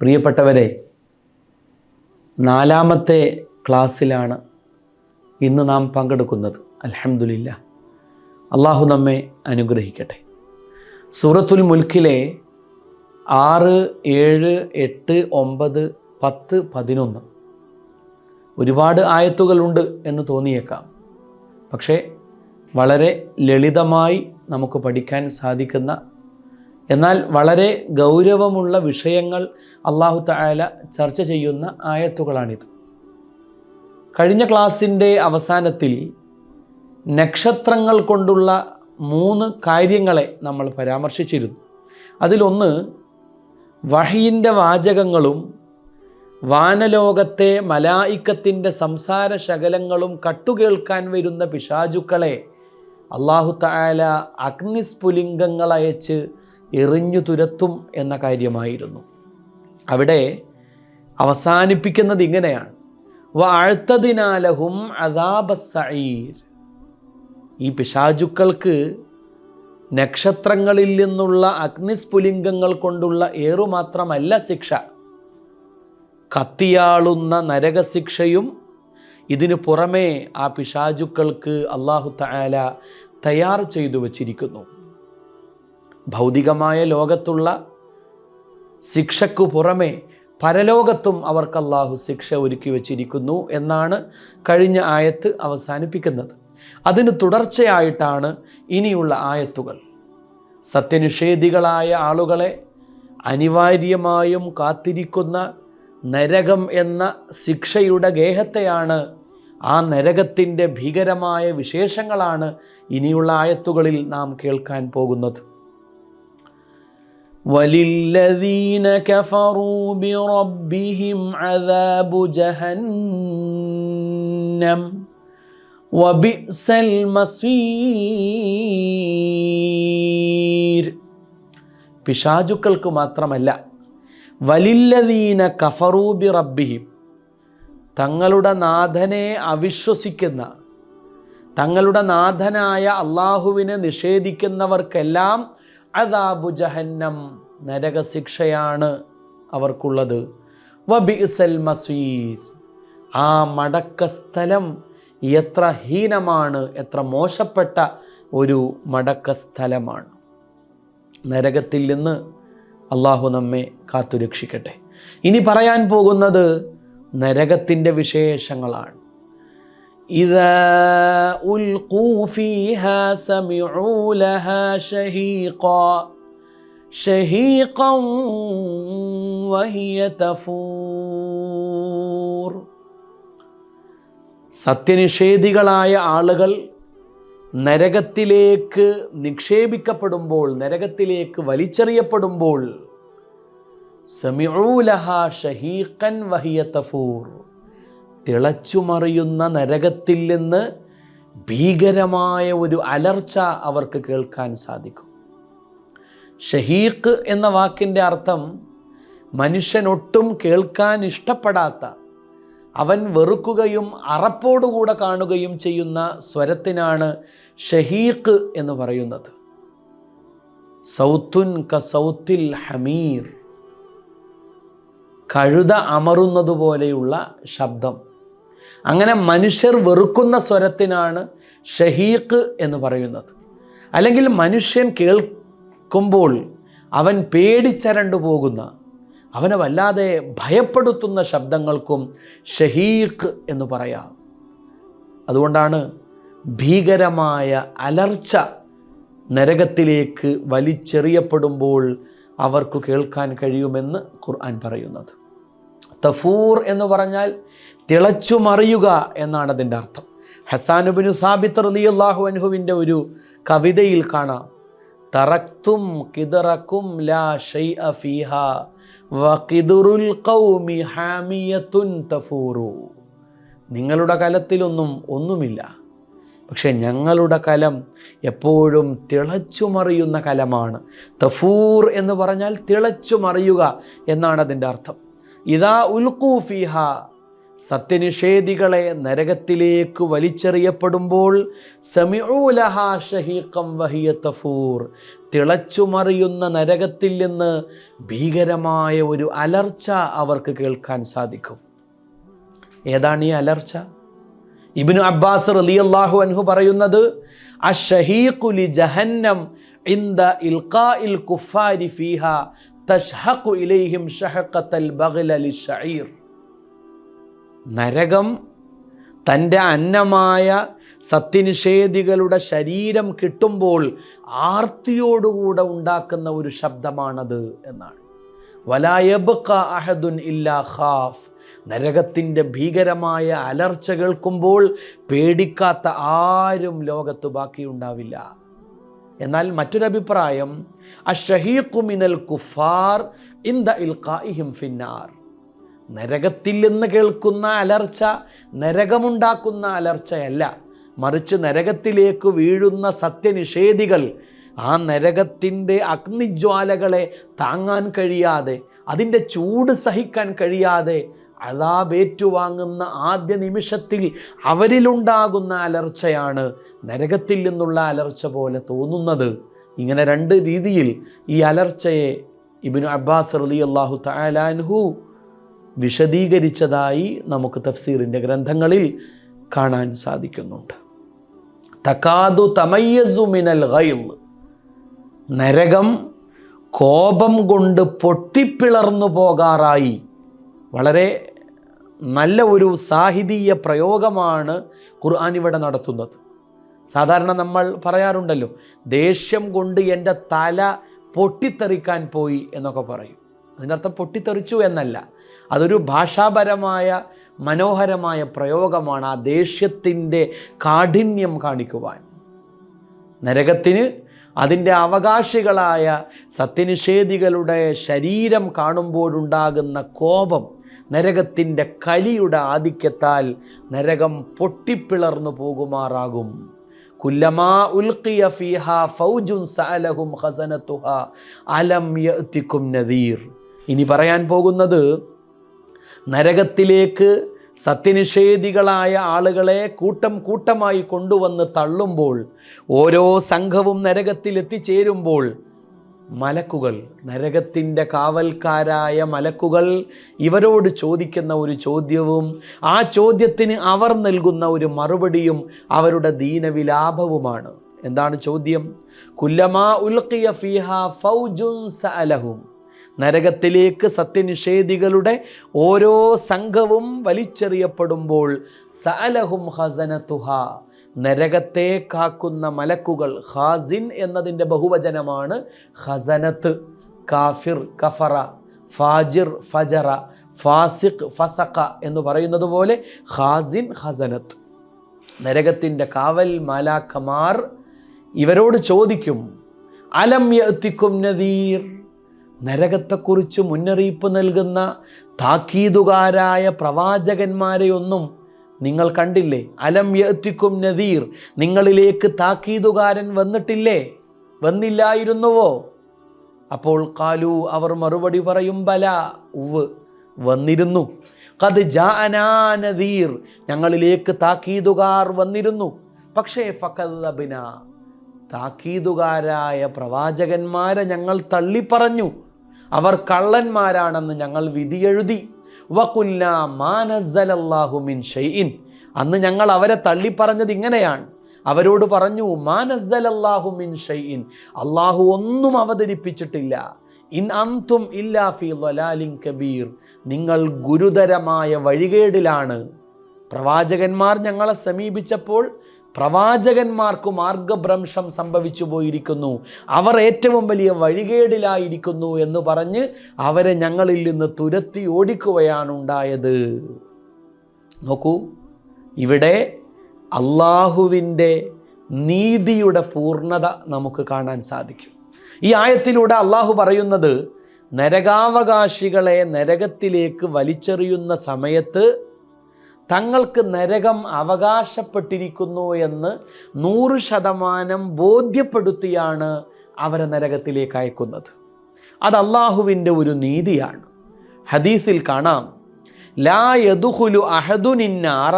പ്രിയപ്പെട്ടവരെ നാലാമത്തെ ക്ലാസ്സിലാണ് ഇന്ന് നാം പങ്കെടുക്കുന്നത്. അലഹമുല്ല അള്ളാഹു നമ്മെ അനുഗ്രഹിക്കട്ടെ. സൂറത്തുൽ മുൽക്കിലെ ആറ് ഏഴ് എട്ട് ഒമ്പത് പത്ത് പതിനൊന്ന് ഒരുപാട് ആയത്തുകളുണ്ട് എന്ന് തോന്നിയേക്കാം. പക്ഷേ വളരെ ലളിതമായി നമുക്ക് പഠിക്കാൻ സാധിക്കുന്ന എന്നാൽ വളരെ ഗൗരവമുള്ള വിഷയങ്ങൾ അള്ളാഹു തായാല ചർച്ച ചെയ്യുന്ന ആയത്തുകളാണിത്. കഴിഞ്ഞ ക്ലാസ്സിന്റെ അവസാനത്തിൽ നക്ഷത്രങ്ങൾ കൊണ്ടുള്ള മൂന്ന് കാര്യങ്ങളെ നമ്മൾ പരാമർശിച്ചിരുന്നു. അതിലൊന്ന് വഹയിന്റെ വാചകങ്ങളും വാനലോകത്തെ മലായിക്കത്തിന്റെ സംസാര ശകലങ്ങളും കട്ടുകേൾക്കാൻ വരുന്ന പിശാചുക്കളെ അള്ളാഹു തായാല അഗ്നിസ്ഫുലിംഗങ്ങൾ അയച്ച് എറിഞ്ഞു തുരത്തും എന്ന കാര്യമായിരുന്നു. അവിടെ അവസാനിപ്പിക്കുന്നത് ഇങ്ങനെയാണ്. വാഴ്ത്തതിനാലഹും അദാബസീർ ഈ പിശാചുക്കൾക്ക് നക്ഷത്രങ്ങളിൽ നിന്നുള്ള അഗ്നിസ്ഫുലിംഗങ്ങൾ കൊണ്ടുള്ള ഏറുമാത്രമല്ല ശിക്ഷ. കത്തിയാളുന്ന നരകശിക്ഷയും ഇതിനു പുറമേ ആ പിശാചുക്കൾക്ക് അള്ളാഹു തയ്യാർ ചെയ്തു വച്ചിരിക്കുന്നു. ഭൗതികമായ ലോകത്തുള്ള ശിക്ഷക്കു പുറമെ പരലോകത്തും അവർക്ക് അള്ളാഹു ശിക്ഷ ഒരുക്കി വച്ചിരിക്കുന്നു എന്നാണ് കഴിഞ്ഞ ആയത്ത് അവസാനിപ്പിക്കുന്നത്. അതിന് തുടർച്ചയായിട്ടാണ് ഇനിയുള്ള ആയത്തുകൾ. സത്യനിഷേധികളായ ആളുകളെ അനിവാര്യമായും കാത്തിരിക്കുന്ന നരകം എന്ന ശിക്ഷയുടെ ഗേഹത്തെയാണ് ആ നരകത്തിന്റെ ഭീകരമായ വിശേഷങ്ങളാണ് ഇനിയുള്ള ആയത്തുകളിൽ നാം കേൾക്കാൻ പോകുന്നത്. وللذين كفروا بربهم عذاب جهنم وبئس المصير പിശാചുക്കൾക്ക് മാത്രമല്ല വലില്ലദീന കഫറൂബി റബ്ബിഹിം തങ്ങളുടെ നാഥനെ അവിശ്വസിക്കുന്ന തങ്ങളുടെ നാഥനായ അള്ളാഹുവിനെ നിഷേധിക്കുന്നവർക്കെല്ലാം അദാബു ജഹന്നം നരകശിക്ഷയാണ് അവർക്കുള്ളത്. വബിസൽ മസീർ. ആ മടക്ക സ്ഥലം എത്ര ഹീനമാണ് എത്ര മോശപ്പെട്ട ഒരു മടക്ക സ്ഥലമാണ്. നരകത്തിൽ നിന്ന് അള്ളാഹു നമ്മെ കാത്തുരക്ഷിക്കട്ടെ. ഇനി പറയാൻ പോകുന്നത് നരകത്തിന്റെ വിശേഷങ്ങളാണ്. إذا ألقوا فيها سمعوا لها شهيقا شهيقا وهي تفور സത്യനിഷേധികളായ ആളുകൾ നരകത്തിലേക്ക് നിക്ഷേപിക്കപ്പെടുമ്പോൾ നരകത്തിലേക്ക് വലിച്ചെറിയപ്പെടുമ്പോൾ സമീഊലഹ ഷഹീഖൻ വഹിയ തഫൂർ തിളച്ചുമറിയുന്ന നരകത്തിൽ നിന്ന് ഭീകരമായ ഒരു അലർച്ച അവർക്ക് കേൾക്കാൻ സാധിക്കും. ഷഹീഖ് എന്ന വാക്കിന്റെ അർത്ഥം മനുഷ്യനൊട്ടും കേൾക്കാൻ ഇഷ്ടപ്പെടാത്ത അവൻ വെറുക്കുകയും അറപ്പോടുകൂടെ കാണുകയും ചെയ്യുന്ന സ്വരത്തിനാണ് ഷഹീഖ് എന്ന് പറയുന്നത്. സൗത്തുൻ ക സൗത്തിൽ ഹമീർ. കഴുത അമറുന്നത് പോലെയുള്ള ശബ്ദം. അങ്ങനെ മനുഷ്യർ വെറുക്കുന്ന സ്വരത്തിനാണ് ഷഹീഖ് എന്ന് പറയുന്നത്. അല്ലെങ്കിൽ മനുഷ്യൻ കേൾക്കുമ്പോൾ അവൻ പേടിച്ചരണ്ടു പോകുന്ന അവനെ വല്ലാതെ ഭയപ്പെടുത്തുന്ന ശബ്ദങ്ങൾക്കും ഷഹീഖ് എന്ന് പറയാം. അതുകൊണ്ടാണ് ഭീകരമായ അലർച്ച നരകത്തിലേക്ക് വലിച്ചെറിയപ്പെടുമ്പോൾ അവർക്ക് കേൾക്കാൻ കഴിയുമെന്ന് ഖുർആൻ പറയുന്നത്. തഫൂർ എന്ന് പറഞ്ഞാൽ തിളച്ചു മറിയുക എന്നാണ് അതിന്റെ അർത്ഥം. ഹസാനുബിനു സാബിത്ത് റലിയല്ലാഹു അൻഹുവിന്റെ ഒരു കവിതയിൽ കാണാം. തറക്തും കിതറക്കും ലാ ഷൈ അഫീഹ ഖൗമി തഫൂറു. നിങ്ങളുടെ കലത്തിലൊന്നും ഒന്നുമില്ല. പക്ഷേ ഞങ്ങളുടെ കലം എപ്പോഴും തിളച്ചു തിളച്ചുമറിയുന്ന കലമാണ്. തഫൂർ എന്ന് പറഞ്ഞാൽ തിളച്ചു തിളച്ചുമറിയുക എന്നാണ് അതിന്റെ അർത്ഥം. ഇതാ ഉൽക്കൂഫിഹ സത്യനിഷേധികളെ നരകത്തിലേക്ക് വലിച്ചെറിയപ്പെടുമ്പോൾ സമീഉലഹ ഷഹീഖം വഹിയ തഫൂർ. തിളച്ചുമറിയുന്ന നരകത്തിൽ നിന്ന് ഭീകരമായ ഒരു അലർച്ച അവർക്ക് കേൾക്കാൻ സാധിക്കും. ഏതാണ് ഈ അലർച്ച? ഇബിനു അബ്ബാസ് റളിയല്ലാഹു അൻഹു പറയുന്നത് അഷഹീഖുലി ജഹന്നം ഇന്ദ ഇൽഖാഇൽ കുഫാരി ഫീഹ തഷ്ഹഖു ഇലൈഹിം ഷഹഖത്തൽ ബഗ്ല ലിശഈർ നരകം തന്റെ അന്നമായ സത്യനിഷേധികളുടെ ശരീരം കിട്ടുമ്പോൾ ആർത്തിയോടുകൂടെ ഉണ്ടാക്കുന്ന ഒരു ശബ്ദമാണത് എന്നാണ്. വലായബ്ക അഹദുൻ ഇല്ലാ ഖാഫ്. നരകത്തിന്റെ ഭീകരമായ അലർച്ച കേൾക്കുമ്പോൾ പേടിക്കാത്ത ആരും ലോകത്ത് ബാക്കിയുണ്ടാവില്ല. എന്നാൽ മറ്റൊരഭിപ്രായം അഷഹീഖുമിനൽ കുഫാർ ഇൻ ദ ഇൽഖാഇഹിം ഫിന്നാർ. നരകത്തിൽ നിന്ന് കേൾക്കുന്ന അലർച്ച നരകമുണ്ടാക്കുന്ന അലർച്ചയല്ല. മറിച്ച് നരകത്തിലേക്ക് വീഴുന്ന സത്യനിഷേധികൾ ആ നരകത്തിന്റെ അഗ്നിജ്വാലകളെ താങ്ങാൻ കഴിയാതെ അതിന്റെ ചൂട് സഹിക്കാൻ കഴിയാതെ അതാബേറ്റുവാങ്ങുന്ന ആദ്യ നിമിഷത്തിൽ അവരിലുണ്ടാകുന്ന അലർച്ചയാണ് നരകത്തിൽ നിന്നുള്ള അലർച്ച പോലെ തോന്നുന്നത്. ഇങ്ങനെ രണ്ട് രീതിയിൽ ഈ അലർച്ചയെ ഇബിനു അബ്ബാസ് റലി അള്ളാഹു തലാൻഹു വിശദീകരിച്ചതായി നമുക്ക് തഫ്സീറിന്റെ ഗ്രന്ഥങ്ങളിൽ കാണാൻ സാധിക്കുന്നുണ്ട്. തക്കാതു തമയ്യസു മിനൽ ഗൈൽ നരകം കോപം കൊണ്ട് പൊട്ടിപ്പിളർന്നു പോകാറായി. വളരെ നല്ല ഒരു സാഹിതീയ പ്രയോഗമാണ് ഖുർആൻ ഇവിടെ നടത്തുന്നത്. സാധാരണ നമ്മൾ പറയാറുണ്ടല്ലോ ദേഷ്യം കൊണ്ട് എന്റെ തല പൊട്ടിത്തെറിക്കാൻ പോയി എന്നൊക്കെ പറയും. അതിന്റെ അർത്ഥം പൊട്ടിത്തെറിച്ചു എന്നല്ല അതൊരു ഭാഷാപരമായ മനോഹരമായ പ്രയോഗമാണ് ആ ദേഷ്യത്തിന്റെ കാഠിന്യം കാണിക്കുവാൻ. നരകത്തിന് അതിന്റെ അവകാശികളായ സത്യനിഷേധികളുടെ ശരീരം കാണുമ്പോഴുണ്ടാകുന്ന കോപം നരകത്തിന്റെ കലിയുടെ ആധിക്യത്താൽ നരകം പൊട്ടിപ്പിളർന്നു പോകുമാറാകും. കുല്ലമാ ഉൽക്കിയ ഫീഹ ഫൗജുൻ സഅലഹും ഹസനത്തുഹ അലം യത്തിക്കും നദീർ. ഇനി പറയാൻ പോകുന്നത് നരകത്തിലേക്ക് സത്യനിഷേധികളായ ആളുകളെ കൂട്ടം കൂട്ടമായി കൊണ്ടുവന്ന് തള്ളുമ്പോൾ ഓരോ സംഘവും നരകത്തിൽ എത്തിച്ചേരുമ്പോൾ മലക്കുകൾ നരകത്തിന്റെ കാവൽക്കാരായ മലക്കുകൾ ഇവരോട് ചോദിക്കുന്ന ഒരു ചോദ്യവും ആ ചോദ്യത്തിന് അവർ നൽകുന്ന ഒരു മറുപടിയും അവരുടെ ദീനവിലാപവുമാണ്. എന്താണ് ചോദ്യം? കുല്ലമാ ഉൽക്കിയ ഫിഹ ഫൗജുൻ സഅലഹും. നരകത്തിലേക്ക് സത്യനിഷേധികളുടെ ഓരോ സംഘവും വലിച്ചെറിയപ്പെടുമ്പോൾ സഅലഹും ഹസനത്തുഹ നരകത്തെ കാക്കുന്ന മലക്കുകൾ ഹാസിൻ എന്നതിന്റെ ബഹുവചനമാണ് ഹസനത്ത് കാഫിർ കഫറ ഫാജിർ ഫജറ ഫാസിഖ് ഫസഖ എന്ന് പറയുന്നത് പോലെ ഹാസിൻ ഹസനത്ത് നരകത്തിന്റെ കാവൽ മാലാക്കമാർ ഇവരോട് ചോദിക്കും അലം യത്തിക്കും നദീർ? നരകത്തെക്കുറിച്ച് മുന്നറിയിപ്പ് നൽകുന്ന താക്കീതുകാരായ പ്രവാചകന്മാരെയൊന്നും നിങ്ങൾ കണ്ടില്ലേ? അലം യത്തിക്കും നദീർ. നിങ്ങളിലേക്ക് താക്കീതുകാരൻ വന്നിട്ടില്ലേ? വന്നില്ലായിരുന്നുവോ? അപ്പോൾ കാലു അവർ മറുപടി പറയും ബല ഉവ് വന്നിരുന്നു. കത് നദീർ. ഞങ്ങളിലേക്ക് താക്കീതുകാർ വന്നിരുന്നു. പക്ഷേ ഫക്കദബിന താക്കീതുകാരായ പ്രവാചകന്മാരെ ഞങ്ങൾ തള്ളിപ്പറഞ്ഞു. അവർ കള്ളന്മാരാണെന്ന് ഞങ്ങൾ വിധിയെഴുതി. മിൻ ഷൈഇൻ. അന്ന് ഞങ്ങൾ അവരെ തള്ളിപ്പറഞ്ഞത് ഇങ്ങനെയാണ്. അവരോട് പറഞ്ഞു മാനസലല്ലാഹു മിൻ ഷൈഇൻ. അള്ളാഹു ഒന്നും അവതരിപ്പിച്ചിട്ടില്ല. ഇൻ അന്തും ഇല്ലാ ഫി കബീർ. നിങ്ങൾ ഗുരുതരമായ വഴികേടിലാണ്. പ്രവാചകന്മാർ ഞങ്ങളെ സമീപിച്ചപ്പോൾ പ്രവാചകന്മാർക്ക് മാർഗഭ്രംശം സംഭവിച്ചു പോയിരിക്കുന്നു. അവർ ഏറ്റവും വലിയ വഴികേടിലായിരിക്കുന്നു എന്ന് പറഞ്ഞ് അവരെ ഞങ്ങളിൽ നിന്ന് തുരത്തി ഓടിക്കുകയാണ് ഉണ്ടായത്. നോക്കൂ ഇവിടെ അള്ളാഹുവിന്റെ നീതിയുടെ പൂർണത നമുക്ക് കാണാൻ സാധിക്കും. ഈ ആയത്തിലൂടെ അള്ളാഹു പറയുന്നത് നരകാവകാശികളെ നരകത്തിലേക്ക് വലിച്ചെറിയുന്ന സമയത്ത് തങ്ങൾക്ക് നരകം അവകാശപ്പെട്ടിരിക്കുന്നു എന്ന് നൂറ് ശതമാനം ബോധ്യപ്പെടുത്തിയാണ് അവരെ നരകത്തിലേക്ക് അയക്കുന്നത്. അത് അള്ളാഹുവിന്റെ ഒരു നീതിയാണ്. ഹദീസിൽ കാണാം ലാ യദുഹുലു അഹദുനിന്നാറ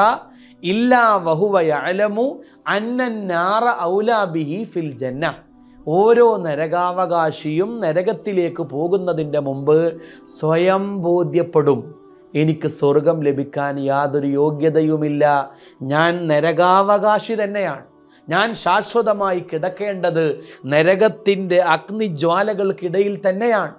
ഇല്ലാ വഹുവ യഅലമു അന്നന്നാറ ഔലാ ബിഹി ഫിൽ ജന്ന. ഓരോ നരകാവകാശിയും നരകത്തിലേക്ക് പോകുന്നതിന്റെ മുമ്പ് സ്വയം ബോധ്യപ്പെടും. എനിക്ക് സ്വർഗം ലഭിക്കാൻ യാതൊരു യോഗ്യതയുമില്ല. ഞാൻ നരകാവകാശി തന്നെയാണ്. ഞാൻ ശാശ്വതമായി കിടക്കേണ്ടത് നരകത്തിന്റെ അഗ്നിജ്വാലകൾക്കിടയിൽ തന്നെയാണ്.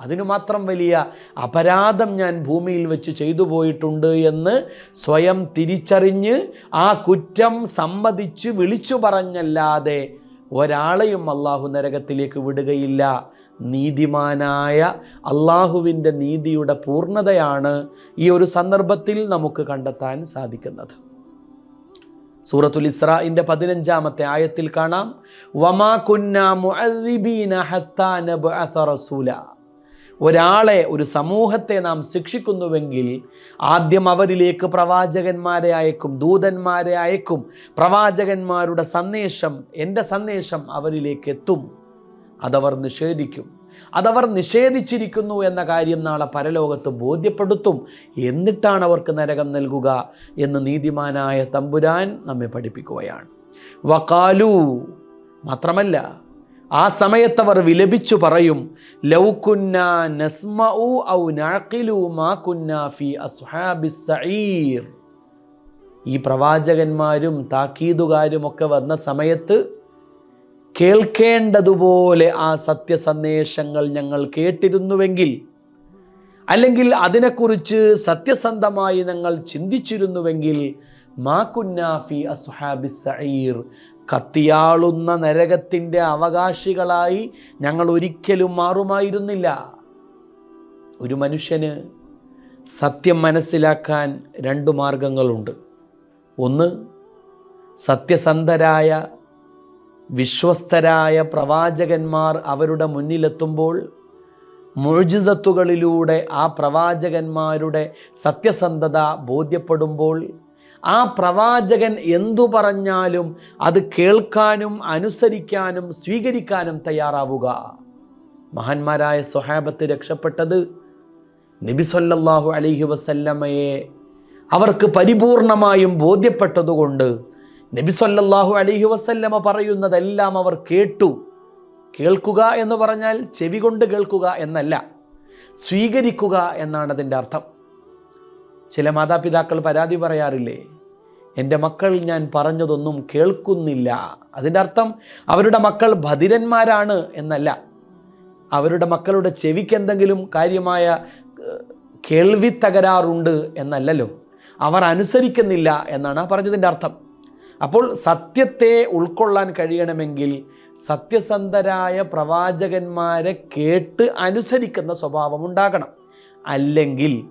അതിനു മാത്രം വലിയ അപരാധം ഞാൻ ഭൂമിയിൽ വെച്ച് ചെയ്തു പോയിട്ടുണ്ട് എന്ന് സ്വയം തിരിച്ചറിഞ്ഞ് ആ കുറ്റം സമ്മതിച്ച് വിളിച്ചു പറഞ്ഞല്ലാതെ ഒരാളെയും അള്ളാഹു നരകത്തിലേക്ക് വിടുകയില്ല. നീതിമാനായ അള്ളാഹുവിന്റെ നീതിയുടെ പൂർണതയാണ് ഈ ഒരു സന്ദർഭത്തിൽ നമുക്ക് കണ്ടെത്താൻ സാധിക്കുന്നത്. സൂറത്തുൽ ഇസ്രാഇന്റെ പതിനഞ്ചാമത്തെ ആയത്തിൽ കാണാം. വമാ റസൂല. ഒരാളെ ഒരു സമൂഹത്തെ നാം ശിക്ഷിക്കുന്നുവെങ്കിൽ ആദ്യം അവരിലേക്ക് പ്രവാചകന്മാരെ അയക്കും ദൂതന്മാരെ അയക്കും. പ്രവാചകന്മാരുടെ സന്ദേശം എന്റെ സന്ദേശം അവരിലേക്ക് എത്തും. അതവർ നിഷേധിക്കും. അതവർ നിഷേധിച്ചിരിക്കുന്നു എന്ന കാര്യം നാളെ പരലോകത്ത് ബോധ്യപ്പെടുത്തും. എന്നിട്ടാണ് അവർക്ക് നരകം നൽകുക എന്ന് നീതിമാനായ തമ്പുരാൻ നമ്മെ പഠിപ്പിക്കുകയാണ്. വക്കാലു മാത്രമല്ല ആ സമയത്തവർ വിലപിച്ചു പറയും ലൗകുന്ന ഔ മാ കുന്ന ഫി സഈർ. ഈ പ്രവാചകന്മാരും താക്കീതുകാരും ഒക്കെ വന്ന സമയത്ത് കേൾക്കേണ്ടതുപോലെ ആ സത്യസന്ദേശങ്ങൾ ഞങ്ങൾ കേട്ടിരുന്നുവെങ്കിൽ അല്ലെങ്കിൽ അതിനെക്കുറിച്ച് സത്യസന്ധമായി ഞങ്ങൾ ചിന്തിച്ചിരുന്നുവെങ്കിൽ മാക്കുന്നാഫി അസ്ഹാബി സഈർ കത്തിയാളുന്ന നരകത്തിന്റെ അവകാശികളായി ഞങ്ങൾ ഒരിക്കലും മാറുമായിരുന്നില്ല. ഒരു മനുഷ്യന് സത്യം മനസ്സിലാക്കാൻ രണ്ട് മാർഗങ്ങളുണ്ട്. ഒന്ന് സത്യസന്ധരായ വിശ്വസ്തരായ പ്രവാചകന്മാർ അവരുടെ മുന്നിലെത്തുമ്പോൾ മുഴുജിസത്തുകളിലൂടെ ആ പ്രവാചകന്മാരുടെ സത്യസന്ധത ബോധ്യപ്പെടുമ്പോൾ ആ പ്രവാചകൻ എന്തു പറഞ്ഞാലും അത് കേൾക്കാനും അനുസരിക്കാനും സ്വീകരിക്കാനും തയ്യാറാവുക. മഹാന്മാരായ സ്വഹാബത്ത് രക്ഷപ്പെട്ടത് നബി സല്ലല്ലാഹു അലൈഹി വസല്ലമയെ അവർക്ക് പരിപൂർണമായും ബോധ്യപ്പെട്ടതുകൊണ്ട് നബി സല്ലല്ലാഹു അലൈഹി വസല്ലമ പറയുന്നതെല്ലാം അവർ കേട്ടു. കേൾക്കുക എന്ന് പറഞ്ഞാൽ ചെവി കൊണ്ട് കേൾക്കുക എന്നല്ല സ്വീകരിക്കുക എന്നാണ് അതിന്റെ അർത്ഥം. ചില മാതാപിതാക്കൾ പരാതി പറയാറില്ലേ എന്റെ മക്കൾ ഞാൻ പറഞ്ഞതൊന്നും കേൾക്കുന്നില്ല. അതിന്റെ അർത്ഥം അവരുടെ മക്കൾ ഭദിരന്മാരാണ് എന്നല്ല അവരുടെ മക്കളുടെ ചെവിക്ക് എന്തെങ്കിലും കാര്യമായ കേൾവി തകരാറുണ്ട് എന്നല്ലല്ലോ. അവർ അനുസരിക്കുന്നില്ല എന്നാണ് പറഞ്ഞതിന്റെ അർത്ഥം. അപ്പോൾ സത്യത്തെ ഉൾക്കൊള്ളാൻ കഴിയണമെങ്കിൽ സത്യസന്ധരായ പ്രവാചകന്മാരെ കേട്ട് അനുസരിക്കുന്ന സ്വഭാവം ഉണ്ടാകണം. അല്ലെങ്കിൽ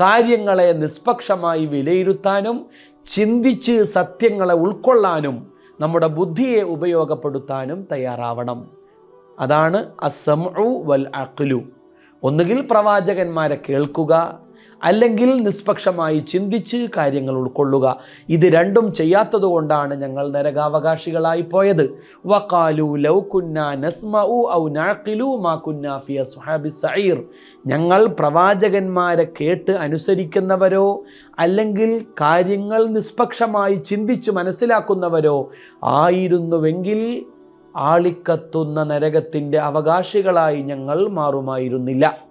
കാര്യങ്ങളെ നിഷ്പക്ഷമായി വിലയിരുത്താനും ചിന്തിച്ച് സത്യങ്ങളെ ഉൾക്കൊള്ളാനും നമ്മുടെ ബുദ്ധിയെ ഉപയോഗപ്പെടുത്താനും തയ്യാറാവണം. അതാണ് അസംഉ വൽ അഖ്ലു. ഒന്നുകിൽ പ്രവാചകന്മാരെ കേൾക്കുക അല്ലെങ്കിൽ നിഷ്പക്ഷമായി ചിന്തിച്ച് കാര്യങ്ങൾ ഉൾക്കൊള്ളുക. ഇത് രണ്ടും ചെയ്യാത്തത് കൊണ്ടാണ് ഞങ്ങൾ നരകാവകാശികളായി പോയത്. ലൗ ഔ മാ ഞങ്ങൾ പ്രവാചകന്മാരെ കേട്ട് അനുസരിക്കുന്നവരോ അല്ലെങ്കിൽ കാര്യങ്ങൾ നിഷ്പക്ഷമായി ചിന്തിച്ച് മനസ്സിലാക്കുന്നവരോ ആയിരുന്നുവെങ്കിൽ ആളിക്കത്തുന്ന നരകത്തിന്റെ അവകാശികളായി ഞങ്ങൾ മാറുമായിരുന്നില്ല.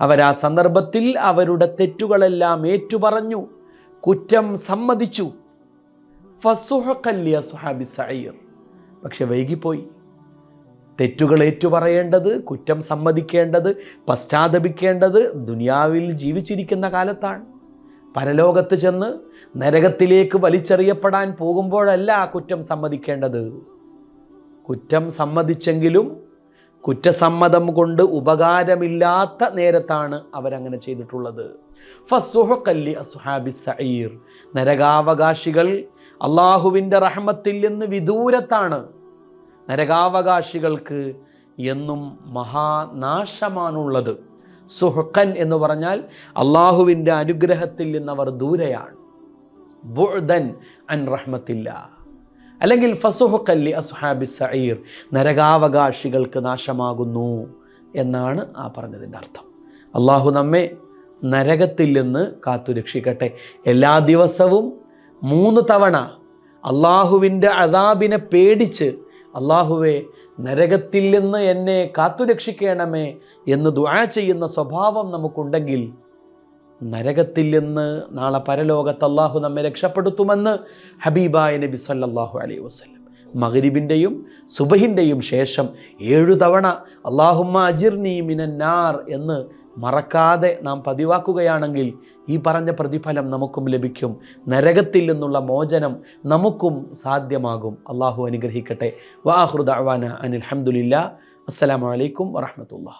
അവർ ആ സന്ദർഭത്തിൽ അവരുടെ തെറ്റുകളെല്ലാം ഏറ്റുപറഞ്ഞു കുറ്റം സമ്മതിച്ചു. പക്ഷെ വൈകിപ്പോയി. തെറ്റുകൾ ഏറ്റുപറയേണ്ടത് കുറ്റം സമ്മതിക്കേണ്ടത് പശ്ചാത്തപിക്കേണ്ടത് ദുനിയാവിൽ ജീവിച്ചിരിക്കുന്ന കാലത്താണ്. പരലോകത്ത് ചെന്ന് നരകത്തിലേക്ക് വലിച്ചെറിയപ്പെടാൻ പോകുമ്പോഴല്ല ആ കുറ്റം സമ്മതിക്കേണ്ടത്. കുറ്റം സമ്മതിച്ചെങ്കിലും കുറ്റസമ്മതം കൊണ്ട് ഉപകാരമില്ലാത്ത നേരത്താണ് അവരങ്ങനെ ചെയ്തിട്ടുള്ളത്. ഫസുഹക്കല്ലി അസുഹാബി സഈർ. നരകാവകാശികൾ അള്ളാഹുവിന്റെ റഹ്മത്തിൽ നിന്ന് വിദൂരത്താണ്. നരകാവകാശികൾക്ക് എന്നും മഹാനാശമാണുള്ളത്. സുഹക്കൻ എന്ന് പറഞ്ഞാൽ അള്ളാഹുവിന്റെ അനുഗ്രഹത്തിൽ നിന്ന് അവർ ദൂരെയാണ്. ബുഅ്ദൻ അൻ റഹ്മത്തില്ല. അല്ലെങ്കിൽ ഫസുഹുക്കല്ലി അസുഹാബി സഈർ നരകാവകാശികൾക്ക് നാശമാകുന്നു എന്നാണ് ആ പറഞ്ഞതിന്റെ അർത്ഥം. അള്ളാഹു നമ്മെ നരകത്തിൽ നിന്ന് കാത്തുരക്ഷിക്കട്ടെ എല്ലാ ദിവസവും മൂന്ന് തവണ അള്ളാഹുവിന്റെ അതാബിനെ പേടിച്ച് അള്ളാഹുവെ നരകത്തിൽ നിന്ന് എന്നെ കാത്തുരക്ഷിക്കണമേ എന്ന് ദുആ ചെയ്യുന്ന സ്വഭാവം നമുക്കുണ്ടെങ്കിൽ നരകത്തിൽ നിന്ന് നാളെ പരലോകത്ത് അള്ളാഹു നമ്മെ രക്ഷപ്പെടുത്തുമെന്ന് ഹബീബായ നബി സല്ലാഹു അലൈ വസ്ലം മഹരിബിന്റെയും സുബഹിന്റെയും ശേഷം ഏഴു തവണ അള്ളാഹുമ്മ അജിർനി മിനന്നാർ എന്ന് മറക്കാതെ നാം പതിവാക്കുകയാണെങ്കിൽ ഈ പറഞ്ഞ പ്രതിഫലം നമുക്കും ലഭിക്കും. നരകത്തിൽ നിന്നുള്ള മോചനം നമുക്കും സാധ്യമാകും. അള്ളാഹു അനുഗ്രഹിക്കട്ടെ. വാഹൃദ അവാന അനിൽ അഹമ്മദില്ല അസ്സലാമലൈക്കും വറഹമത്തുള്ള